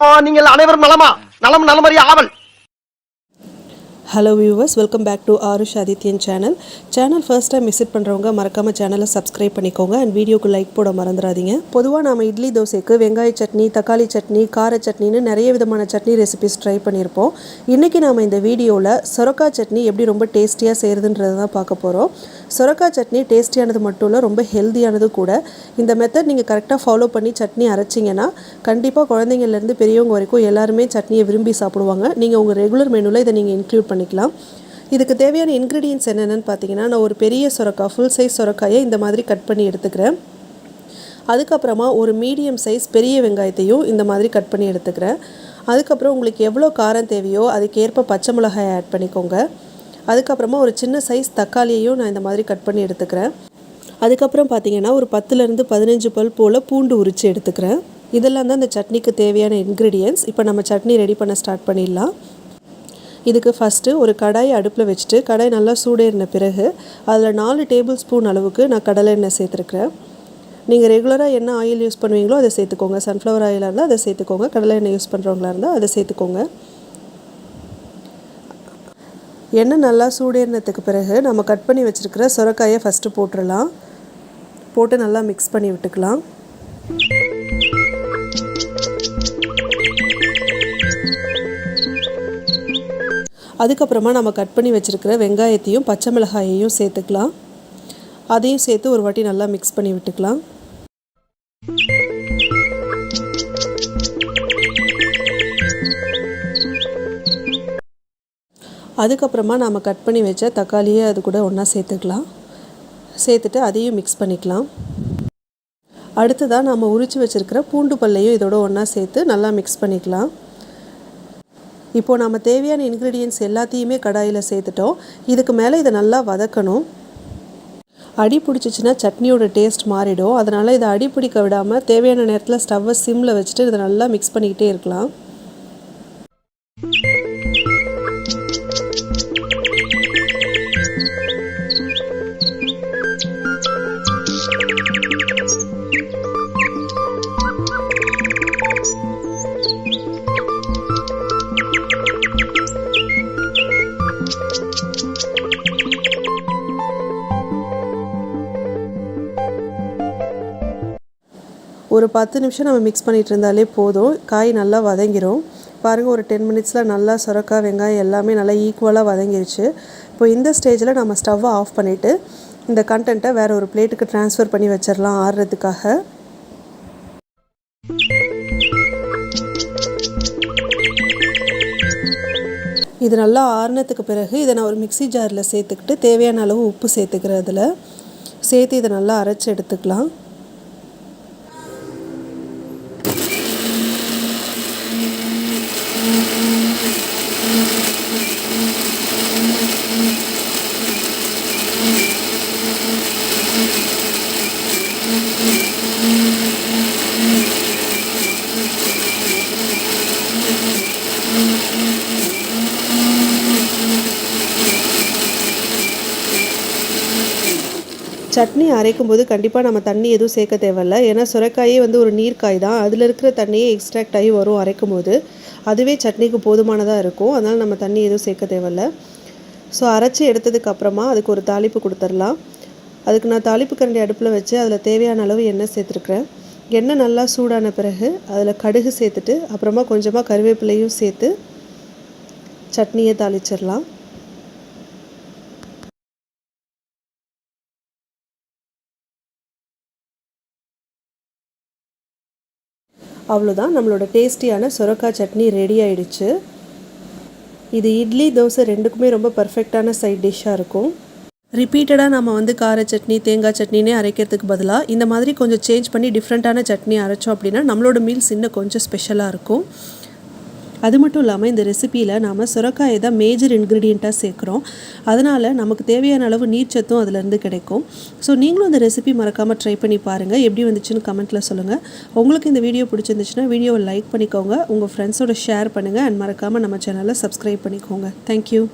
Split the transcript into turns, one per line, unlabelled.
நீங்கள் அனைவரும் நலமா? நலம் நலமறிய ஆவல்.
Hello viewers welcome back to Aarush Adityan channel channel first time visit பண்ணுறவங்க மறக்காமல் சேனலை சப்ஸ்கிரைப் பண்ணிக்கோங்க. அண்ட் வீடியோக்கு லைக் போட மறந்துடாதீங்க. பொதுவாக நம்ம இட்லி தோசைக்கு வெங்காய சட்னி தக்காளி சட்னி கார சட்னின்னு நிறைய விதமான சட்னி ரெசிபிஸ் ட்ரை பண்ணியிருப்போம் இன்றைக்கி நாம் இந்த வீடியோவில் சொரக்காய் சட்னி எப்படி ரொம்ப டேஸ்டியாக செய்கிறதுன்றது தான் பார்க்க போகிறோம் சொரக்காய் சட்னி டேஸ்டியானது மட்டும் இல்லை ரொம்ப ஹெல்த்தியானது கூட. இந்த மெத்தட் நீங்கள் கரெக்டாக ஃபாலோ பண்ணி சட்னி அரைச்சிங்கன்னா கண்டிப்பாக குழந்தைங்கள்லேருந்து பெரியவங்க வரைக்கும் எல்லாருமே சட்னியை விரும்பி சாப்பிடுவாங்க. நீங்கள் உங்கள் ரெகுலர் மெனுவில் இதை நீங்கள் இன்க்ளூட் பண்ணிக்கலாம். இதுக்கு தேவையான இன்க்ரீடியன்ஸ் என்னென்னு பார்த்தீங்கன்னா நான் ஒரு பெரிய சுரக்காய் ஃபுல் சைஸ் சுரக்காயை இந்த மாதிரி கட் பண்ணி எடுத்துக்கிறேன். அதுக்கப்புறமா ஒரு மீடியம் சைஸ் பெரிய வெங்காயத்தையும் இந்த மாதிரி கட் பண்ணி எடுத்துக்கிறேன். அதுக்கப்புறம் உங்களுக்கு எவ்வளோ காரம் தேவையோ அதுக்கேற்ப பச்சை மிளகாய் ஆட் பண்ணிக்கோங்க. அதுக்கப்புறமா ஒரு சின்ன சைஸ் தக்காளியையும் நான் இந்த மாதிரி கட் பண்ணி எடுத்துக்கிறேன். அதுக்கப்புறம் பார்த்தீங்கன்னா ஒரு பத்துலேருந்து பதினஞ்சு பல் போல் பூண்டு உரித்து எடுத்துக்கிறேன். இதெல்லாம் தான் இந்த சட்னிக்கு தேவையான இன்க்ரீடியன்ஸ் இப்போ நம்ம சட்னி ரெடி பண்ண ஸ்டார்ட் பண்ணிடலாம். இதுக்கு ஃபஸ்ட்டு ஒரு கடாயை அடுப்பில் வச்சுட்டு கடாய் நல்லா சூடேறின பிறகு அதில் நாலு டேபிள் ஸ்பூன் அளவுக்கு நான் கடலை எண்ணெய் சேர்த்துருக்குறேன். நீங்கள் ரெகுலராக என்ன ஆயில் யூஸ் பண்ணுவீங்களோ அதை சேர்த்துக்கோங்க. சன்ஃப்ளவர் ஆயிலாக இருந்தால் அதை சேர்த்துக்கோங்க. கடலை எண்ணெய் யூஸ் பண்ணுறவங்களா இருந்தால் அதை சேர்த்துக்கோங்க. எண்ணெய் நல்லா சூடேறினதுக்கு பிறகு நம்ம கட் பண்ணி வச்சுருக்கிற சுரக்காயை ஃபஸ்ட்டு போட்டுடலாம் போட்டு நல்லா மிக்ஸ் பண்ணி விட்டுக்கலாம். அதுக்கப்புறமா நம்ம கட் பண்ணி வச்சுருக்கிற வெங்காயத்தையும் பச்சை மிளகாயையும் சேர்த்துக்கலாம். அதையும் சேர்த்து ஒரு வாட்டி நல்லா மிக்ஸ் பண்ணி விட்டுக்கலாம். அதுக்கப்புறமா நாம் கட் பண்ணி வச்ச தக்காளியை அது கூட ஒன்றா சேர்த்துக்கலாம். சேர்த்துட்டு அதையும் மிக்ஸ் பண்ணிக்கலாம். அடுத்ததாக நம்ம உரித்து வச்சுருக்கிற பூண்டு பல்லையும் இதோட ஒன்றா சேர்த்து நல்லா மிக்ஸ் பண்ணிக்கலாம். இப்போது நம்ம தேவையான இன்க்ரீடியன்ஸ் எல்லாத்தையுமே கடாயில் சேர்த்துட்டோம். இதுக்கு மேலே இதை நல்லா வதக்கணும். அடி பிடிச்சிச்சின்னா சட்னியோட டேஸ்ட் மாறிடும். அதனால் இதை அடி பிடிக்க விடாமல் தேவையான நேரத்தில் ஸ்டவ்வை சிம்மில் வச்சுட்டு இதை நல்லா மிக்ஸ் பண்ணிக்கிட்டே இருக்கலாம். ஒரு பத்து நிமிஷம் நம்ம மிக்ஸ் பண்ணிகிட்டு இருந்தாலே போதும். காய் நல்லா வதங்கிரும். பாருங்கள் ஒரு டென் மினிட்ஸில் நல்லா சுரக்காய் வெங்காயம் எல்லாமே நல்லா ஈக்குவலாக வதங்கிருச்சு. இப்போ இந்த ஸ்டேஜில் நம்ம ஸ்டவ்வை ஆஃப் பண்ணிவிட்டு இந்த கண்டென்ட்டை வேறு ஒரு பிளேட்டுக்கு ட்ரான்ஸ்ஃபர் பண்ணி வச்சிடலாம் ஆடுறதுக்காக இது நல்லா ஆறுனதுக்கு பிறகு இதை நான் ஒரு மிக்சி ஜாரில் சேர்த்துக்கிட்டு தேவையான அளவு உப்பு சேர்த்துக்கிறதுல சேர்த்து இதை நல்லா அரைச்சி எடுத்துக்கலாம். சட்னி அரைக்கும் போது கண்டிப்பாக நம்ம தண்ணி எதுவும் சேர்க்க தேவையில்ல. ஏன்னா சுரைக்காயே வந்து ஒரு நீர்க்காய் தான். அதில் இருக்கிற தண்ணியே எக்ஸ்ட்ராக்ட் ஆகி வரும் அரைக்கும் போது அதுவே சட்னிக்கு போதுமானதாக இருக்கும். அதனால் நம்ம தண்ணி எதுவும் சேர்க்க தேவையில்ல. ஸோ அரைச்சி எடுத்ததுக்கு அப்புறமா அதுக்கு ஒரு தாளிப்பு கொடுத்துடலாம் அதுக்கு நான் தாளிப்பு கரண்டி அடுப்பில் வச்சு அதில் தேவையான அளவு எண்ணெய் சேர்த்துருக்குறேன். எண்ணெய் நல்லா சூடான பிறகு அதில் கடுகு சேர்த்துட்டு அப்புறமா கொஞ்சமாக கருவேப்பிலையும் சேர்த்து சட்னியை தாளிச்சிடலாம் அவ்வளோதான் நம்மளோட டேஸ்டியான சுரக்காய் சட்னி ரெடி ஆயிடுச்சு. இது இட்லி தோசை ரெண்டுக்குமே ரொம்ப பர்ஃபெக்டான சைட் டிஷ்ஷாக இருக்கும். ரிப்பீட்டடாக நம்ம வந்து கார சட்னி தேங்காய் சட்னினே அரைக்கிறதுக்கு பதிலாக இந்த மாதிரி கொஞ்சம் சேஞ்ச் பண்ணி டிஃப்ரெண்ட்டான சட்னி அரைச்சோம் அப்படின்னா நம்மளோட மீல்ஸ் இன்னும் கொஞ்சம் ஸ்பெஷலாக இருக்கும். அது மட்டும் இல்லாமல் இந்த ரெசிப்பியில் நாம் சுரக்காயை தான் மேஜர் இன்க்ரீடியண்ட்டாக சேர்க்குறோம். அதனால் நமக்கு தேவையான அளவு நீர்ச்சத்தும் அதிலேருந்து கிடைக்கும். ஸோ நீங்களும் இந்த ரெசிபி மறக்காமல் ட்ரை பண்ணி பாருங்கள் எப்படி வந்துச்சுன்னு கமெண்ட்டில் சொல்லுங்கள் உங்களுக்கு இந்த வீடியோ பிடிச்சிருந்துச்சுன்னா வீடியோவை லைக் பண்ணிக்கோங்க. உங்கள் ஃப்ரெண்ட்ஸோட ஷேர் பண்ணுங்கள் அண்ட் மறக்காமல் நம்ம சேனலை சப்ஸ்கிரைப் பண்ணிக்கோங்க. தேங்க்யூ